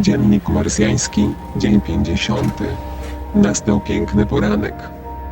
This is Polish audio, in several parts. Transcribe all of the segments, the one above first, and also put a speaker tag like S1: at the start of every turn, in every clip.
S1: Dziennik marsjański, dzień 50. Nastał piękny poranek.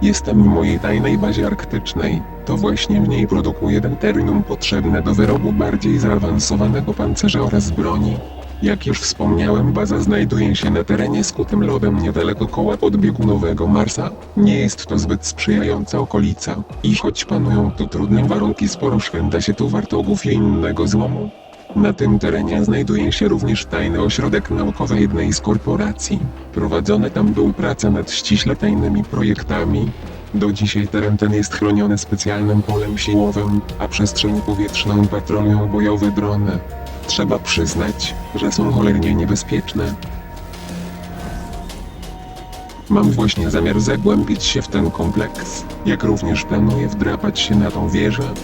S1: Jestem w mojej tajnej bazie arktycznej. To właśnie w niej produkuję deuterium potrzebne do wyrobu bardziej zaawansowanego pancerza oraz broni. Jak już wspomniałem, baza znajduje się na terenie skutym lodem niedaleko koła podbiegunowego Marsa. Nie jest to zbyt sprzyjająca okolica i choć panują tu trudne warunki, sporo szwenda się tu wartogów i innego złomu. Na tym terenie znajduje się również tajny ośrodek naukowy jednej z korporacji. Prowadzone tam były prace nad ściśle tajnymi projektami. Do dzisiaj teren ten jest chroniony specjalnym polem siłowym, a przestrzeń powietrzną patrolują bojowe drony. Trzeba przyznać, że są cholernie niebezpieczne. Mam właśnie zamiar zagłębić się w ten kompleks, jak również planuję wdrapać się na tą wieżę.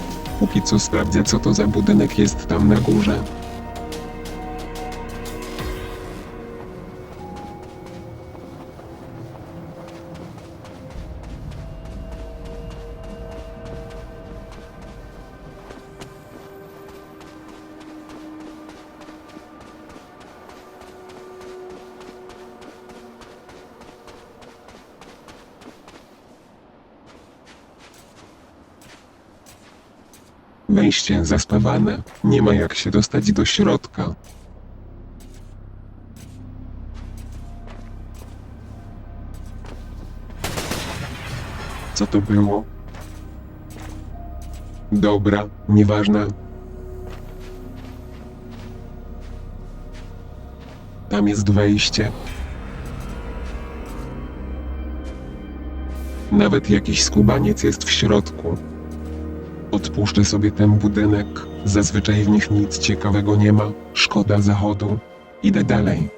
S1: Póki co sprawdzę co to za budynek jest tam na górze. Wejście zaspawane, nie ma jak się dostać do środka. Co to było? Dobra, nieważne. Tam jest wejście. Nawet jakiś skubaniec jest w środku. Odpuszczę sobie ten budynek. Zazwyczaj w nich nic ciekawego nie ma. Szkoda zachodu. Idę dalej.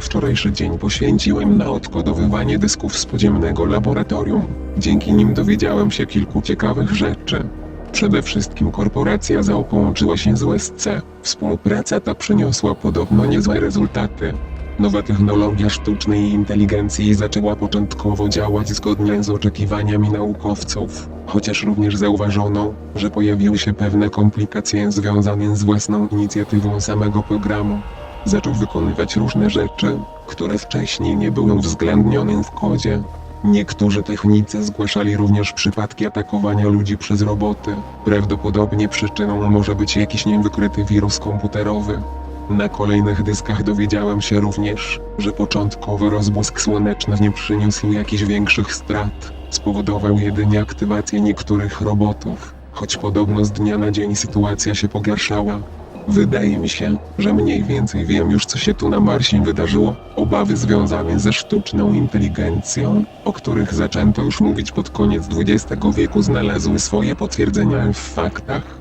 S1: Wczorajszy dzień poświęciłem na odkodowywanie dysków z podziemnego laboratorium. Dzięki nim dowiedziałem się kilku ciekawych rzeczy. Przede wszystkim korporacja ZAO połączyła się z USC. Współpraca ta przyniosła podobno niezłe rezultaty. Nowa technologia sztucznej inteligencji zaczęła początkowo działać zgodnie z oczekiwaniami naukowców, chociaż również zauważono, że pojawiły się pewne komplikacje związane z własną inicjatywą samego programu. Zaczął wykonywać różne rzeczy, które wcześniej nie były uwzględnione w kodzie. Niektórzy technicy zgłaszali również przypadki atakowania ludzi przez roboty. Prawdopodobnie przyczyną może być jakiś niewykryty wirus komputerowy. Na kolejnych dyskach dowiedziałem się również, że początkowy rozbłysk słoneczny nie przyniósł jakichś większych strat. Spowodował jedynie aktywację niektórych robotów, choć podobno z dnia na dzień sytuacja się pogarszała. Wydaje mi się, że mniej więcej wiem już co się tu na Marsie wydarzyło. Obawy związane ze sztuczną inteligencją, o których zaczęto już mówić pod koniec XX wieku znalazły swoje potwierdzenia w faktach.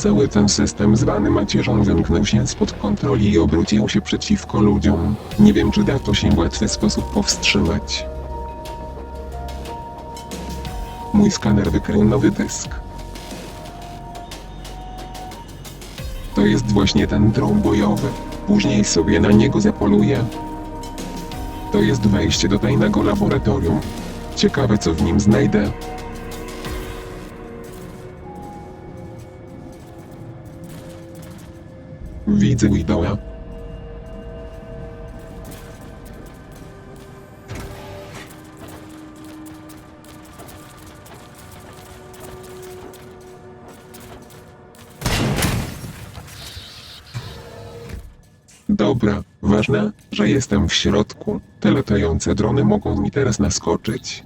S1: Cały ten system zwany macierzą wymknął się spod kontroli i obrócił się przeciwko ludziom. Nie wiem, czy da to się w łatwy sposób powstrzymać. Mój skaner wykrył nowy dysk. To jest właśnie ten dron bojowy. Później sobie na niego zapoluję. To jest wejście do tajnego laboratorium. Ciekawe, co w nim znajdę. Widzę Widoła. Dobra, ważne, że jestem w środku. Te latające drony mogą mi teraz naskoczyć.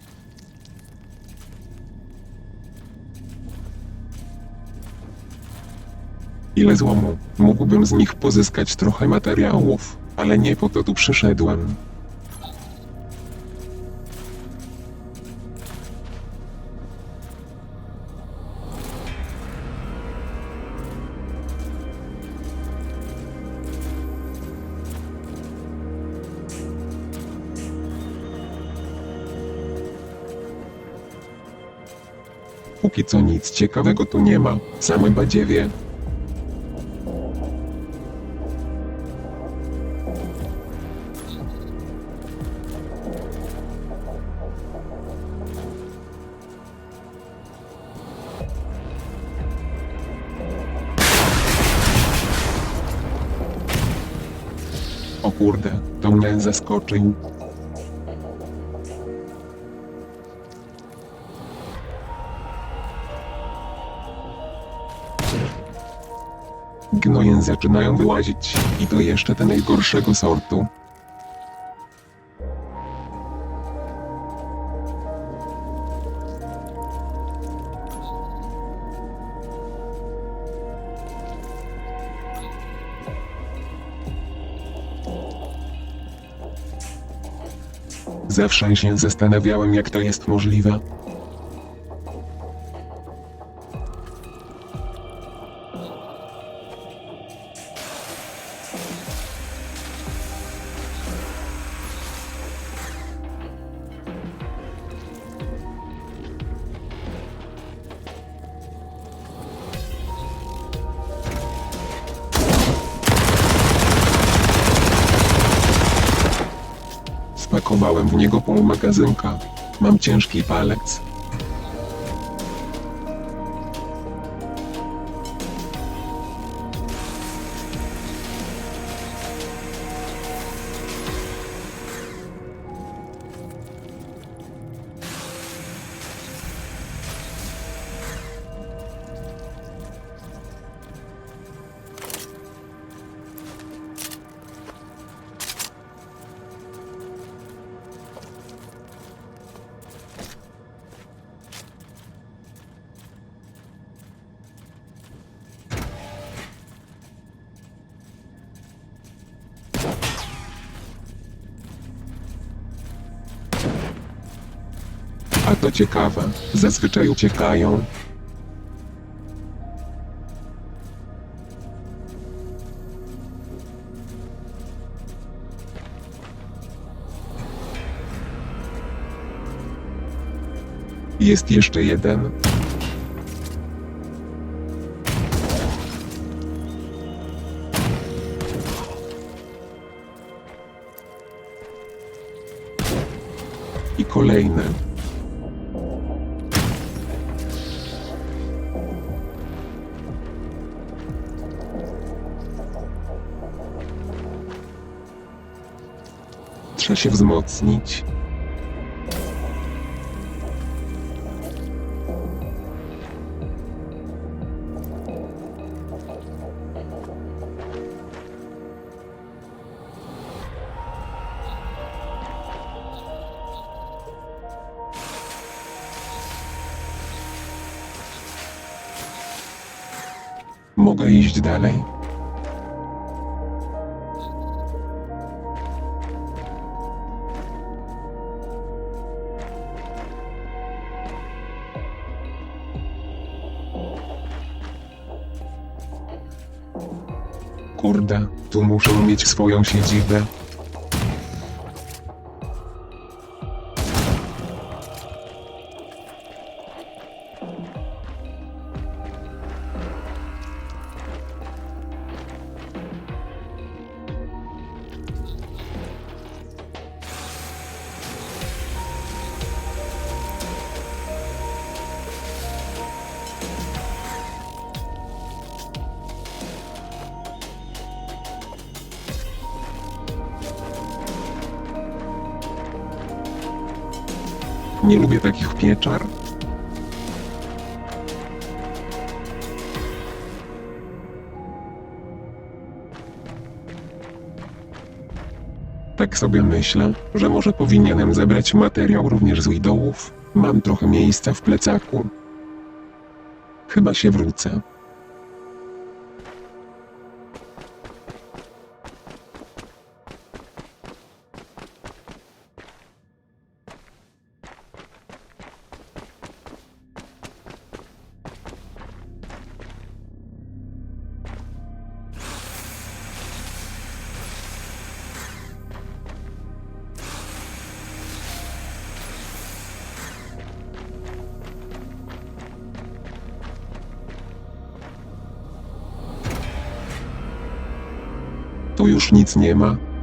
S1: Ile złomu? Mógłbym z nich pozyskać trochę materiałów, ale nie po to tu przyszedłem. Póki co nic ciekawego tu nie ma, same badziewie. Kurde, to mnie zaskoczył. Gnoje zaczynają wyłazić i to jeszcze te najgorszego sortu. Zawsze się zastanawiałem, jak to jest możliwe. Spakowałem w niego pół magazynka. Mam ciężki palec. To ciekawe, zazwyczaj uciekają. Jest jeszcze jeden. I kolejny. Trzeba się wzmocnić. Mogę iść dalej. Kurde, tu muszę mieć swoją siedzibę. Tak sobie myślę, że może powinienem zebrać materiał również z widołów. Mam trochę miejsca w plecaku. Chyba się wrócę. Nic nie ma.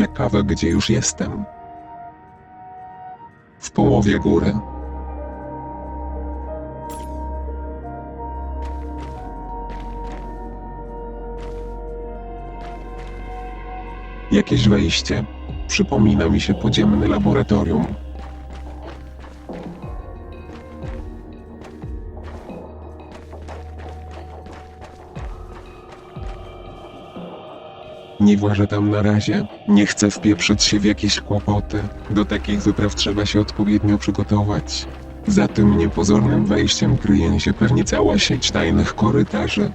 S1: Ciekawe, gdzie już jestem. W połowie góry. Jakieś wejście. Przypomina mi się podziemne laboratorium. Nie włażę tam na razie. Nie chcę wpieprzyć się w jakieś kłopoty. Do takich wypraw trzeba się odpowiednio przygotować. Za tym niepozornym wejściem kryje się pewnie cała sieć tajnych korytarzy.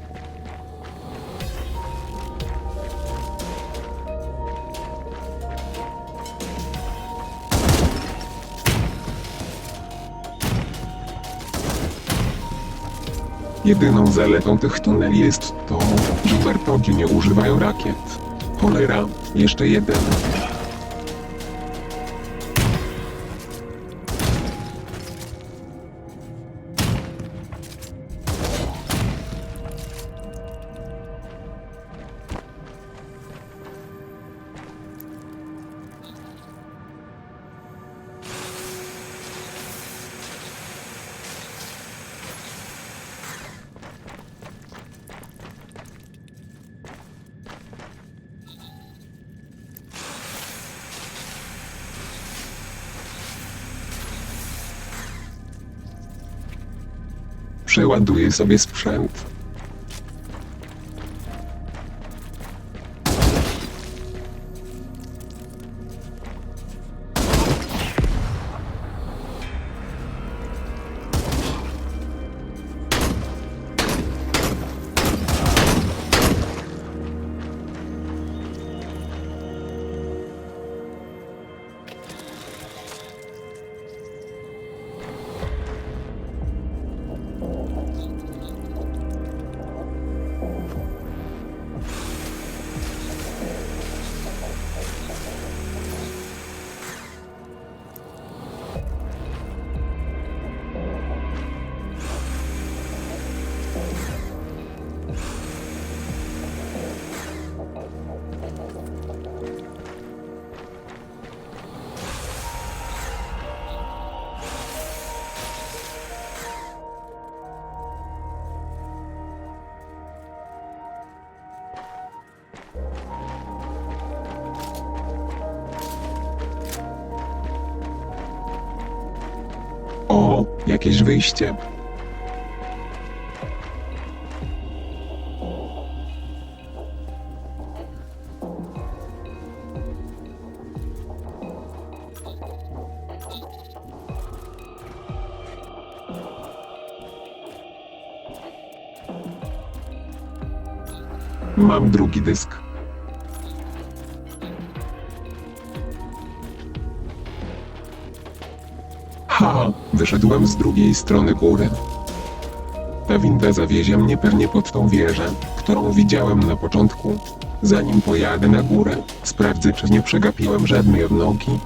S1: Jedyną zaletą tych tuneli jest to, że wartogi nie używają rakiet. Cholera, jeszcze jeden. Przeładuję sobie sprzęt. Jakieś wyjście. Mam drugi dysk. Wyszedłem z drugiej strony góry. Ta winda zawiezie mnie pewnie pod tą wieżę, którą widziałem na początku. Zanim pojadę na górę, sprawdzę, czy nie przegapiłem żadnej odnogi.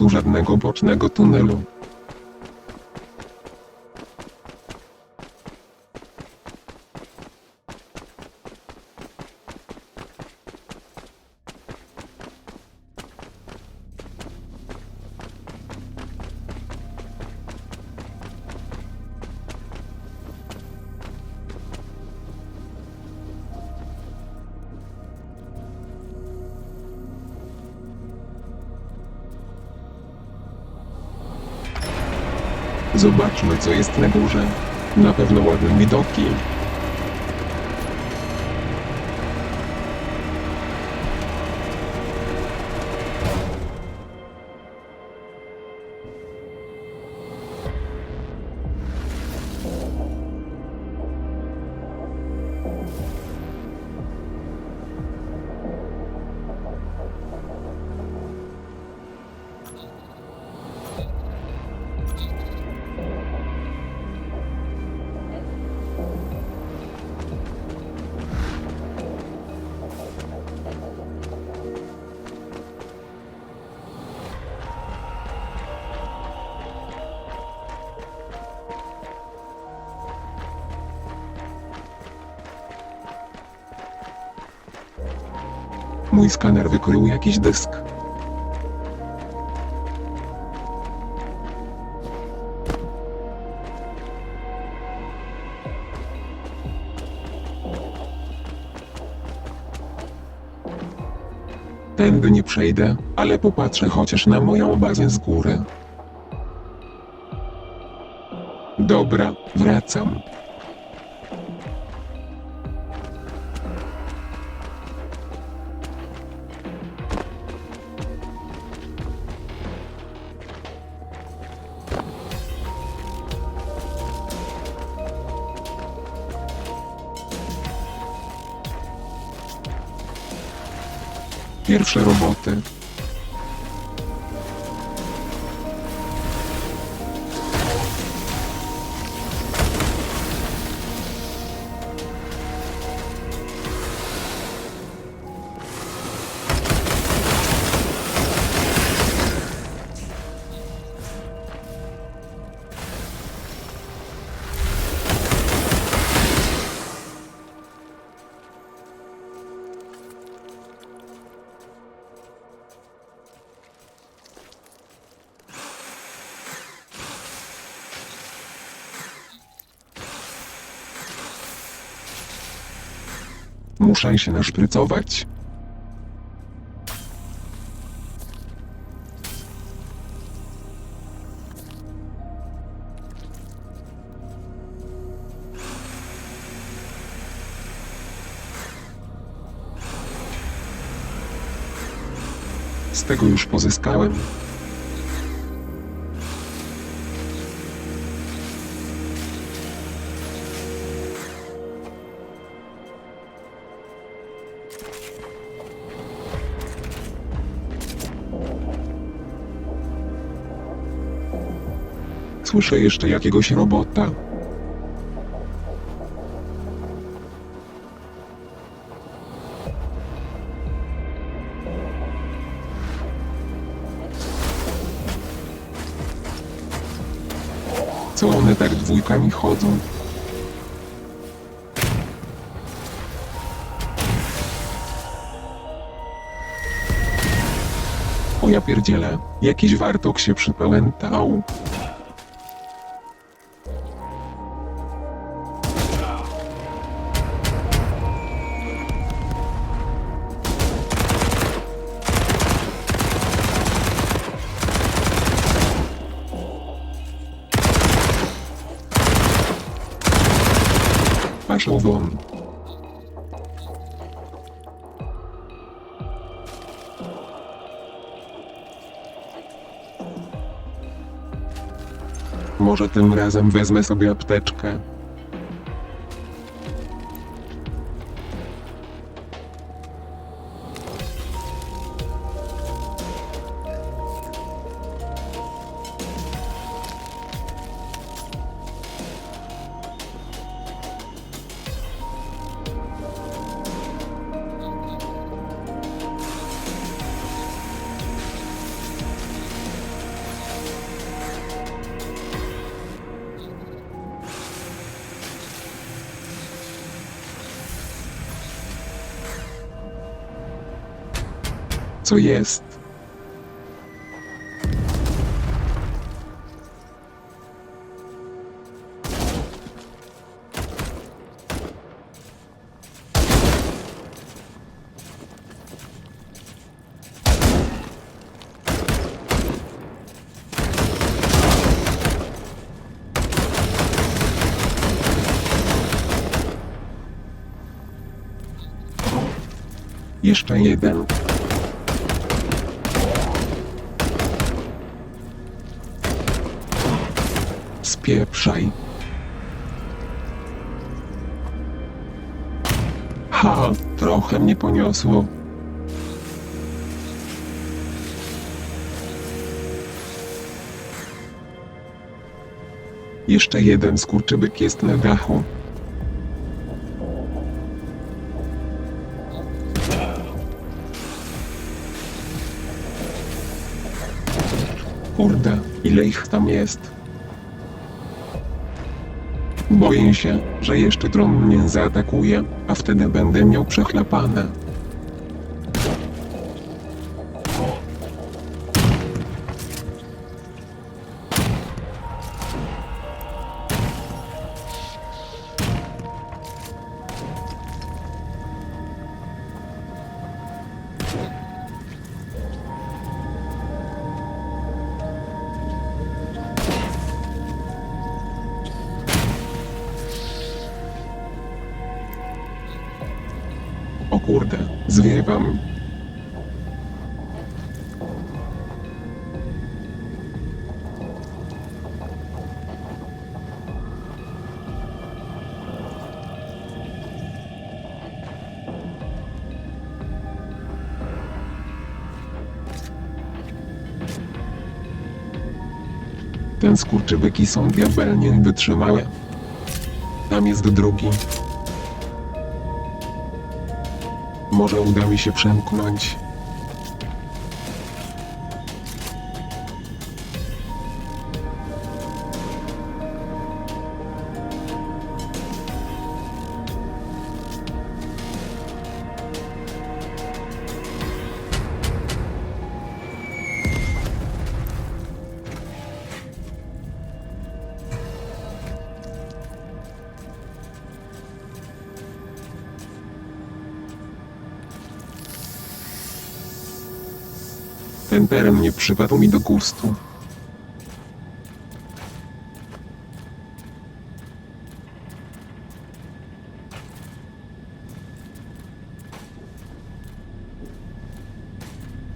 S1: Tu żadnego bocznego tunelu. Zobaczmy, co jest na górze. Na pewno ładne widoki. Mój skaner wykrył jakiś dysk. Tędy nie przejdę, ale popatrzę chociaż na moją bazę z góry. Dobra, wracam. Pierwsze roboty. Muszę się naszprycować. Z tego już pozyskałem. Słyszę jeszcze jakiegoś robota. Co one tak dwójkami chodzą? O ja pierdzielę, jakiś wartok się przypałętał. Won. Może tym razem wezmę sobie apteczkę. Co jest? Jeszcze jeden. Spieprzaj. Ha, trochę mnie poniosło. Jeszcze jeden skurczybyk jest na dachu. Kurde, ile ich tam jest? Boję się, że jeszcze dron mnie zaatakuje, a wtedy będę miał przechlapane. Kurde, zwiewam. Ten skurczybyki są diabelnie wytrzymałe. Tam jest drugi. Może uda mi się przemknąć. Ten teren nie przypadł mi do gustu.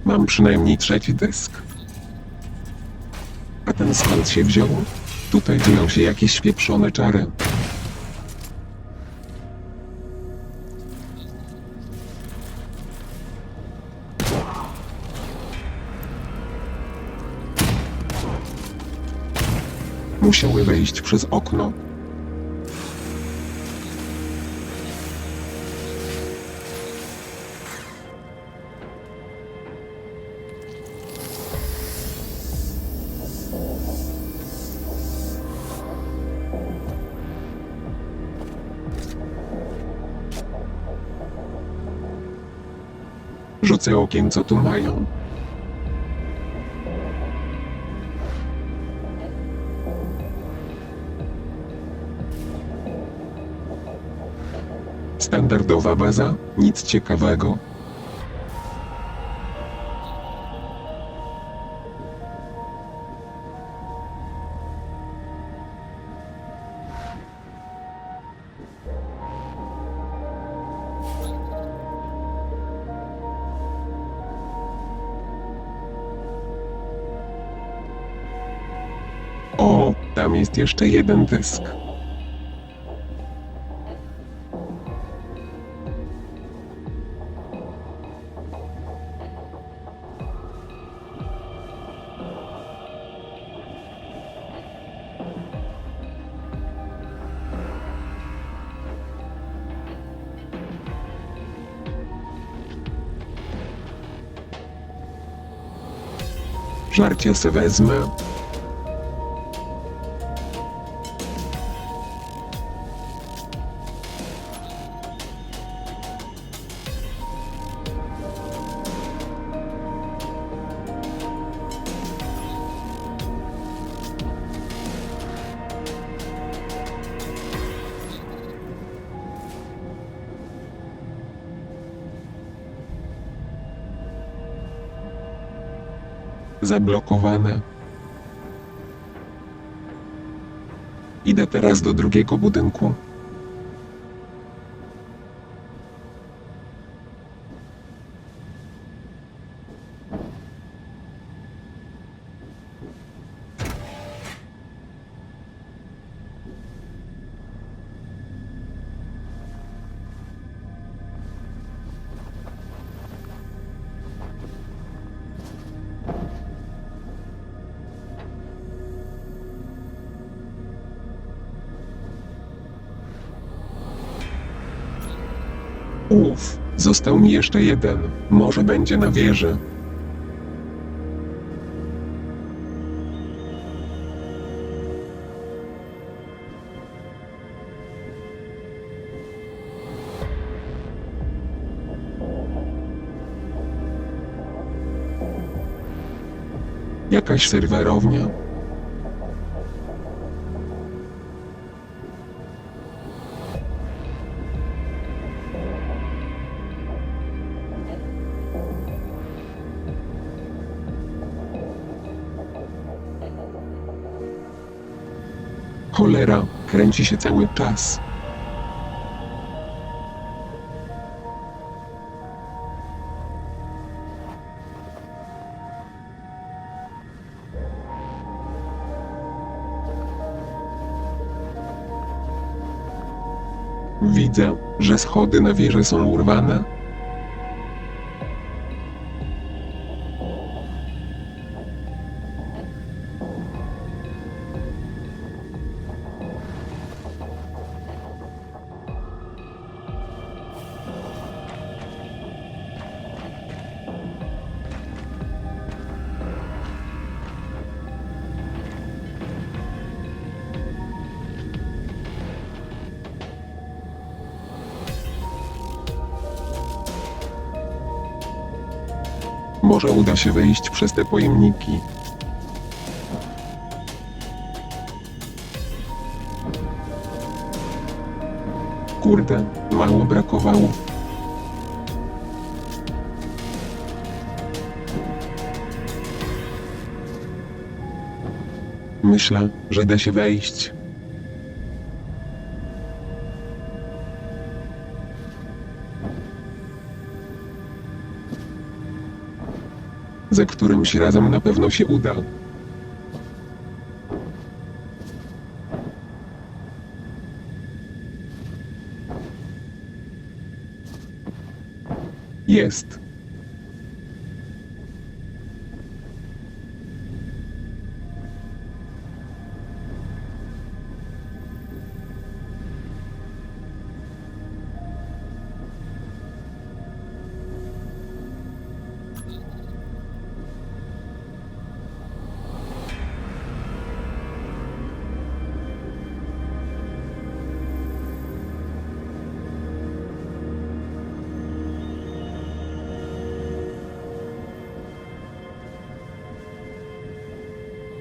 S1: Mam przynajmniej trzeci dysk. A ten skąd się wziął? Tutaj dzieją się jakieś pieprzone czary. Musiały wejść przez okno. Rzucę okiem, co tu mają. Standardowa baza, nic ciekawego. O, tam jest jeszcze jeden dysk. Żarcie se wezmę. Zablokowane. Idę teraz do drugiego budynku. Został mi jeszcze jeden. Może będzie na wieży. Jakaś serwerownia. kręci się cały czas. Widzę, że schody na wieży są urwane. Może uda się wejść przez te pojemniki. Kurde, mało brakowało. Myślę, że da się wejść. Za którymś razem na pewno się uda. Jest.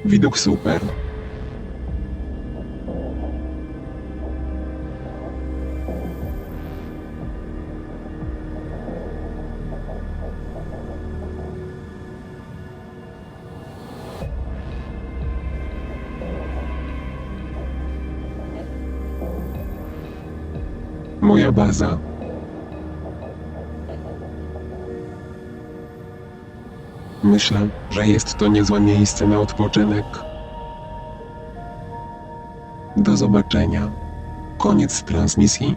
S1: Widok super. Moja baza. Myślę, że jest to niezłe miejsce na odpoczynek. Do zobaczenia. Koniec transmisji.